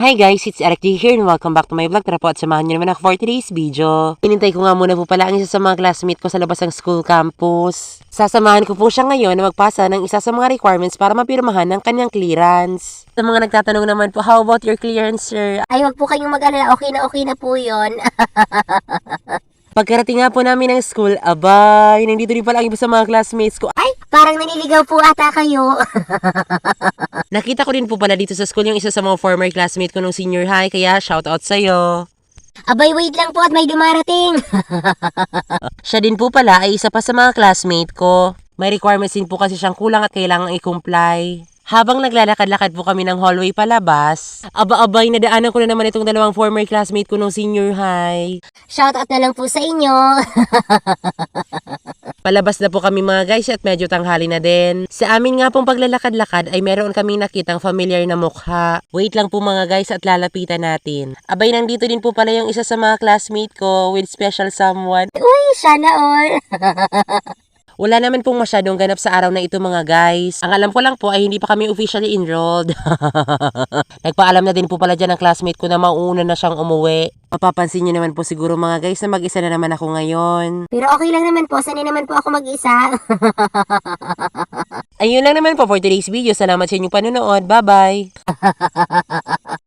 Hi guys, it's Eric D here and welcome back to my vlog. Tara po at samahan niyo naman ako for today's video. Inintay ko nga muna po pala ang isa sa mga classmate ko sa labas ng school campus. Sasamahan ko po siya ngayon na magpasa ng isa sa mga requirements para mapirmahan ng kanyang clearance. Sa mga nagtatanong naman po, how about your clearance sir? Ay, wag po kayong mag-alala. Okay na okay na po yun. Pagkarating nga po namin ng school, abay, nandito rin pala ang iba sa mga classmates ko. Ay, parang naniligaw po ata kayo. Nakita ko din po pala dito sa school yung isa sa mga former classmate ko nung senior high, kaya shout out sa'yo. Abay, wait lang po at may dumarating. Siya din po pala ay isa pa sa mga classmate ko. May requirements din po kasi siyang kulang at kailangang i-comply. Habang naglalakad-lakad po kami ng hallway palabas, aba-abay nadaanan ko na naman itong dalawang former classmate ko nung senior high. Shout out na lang po sa inyo. Palabas na po kami mga guys at medyo tanghali na din. Sa amin nga pong paglalakad-lakad ay meron kami nakitang familiar na mukha. Wait lang po mga guys at lalapitan natin. Abay nandito din po pala yung isa sa mga classmate ko with special someone. Uy, sana all. Wala naman pong masyadong ganap sa araw na ito mga guys. Ang alam ko lang po ay hindi pa kami officially enrolled. Nagpaalam na din po pala dyan ang classmate ko na mauuna na siyang umuwi. Mapapansin niyo naman po siguro mga guys na mag-isa na naman ako ngayon. Pero okay lang naman po. Sanay naman po ako mag-isa. Ayun lang naman po for today's video. Salamat sa inyong panonood. Bye-bye!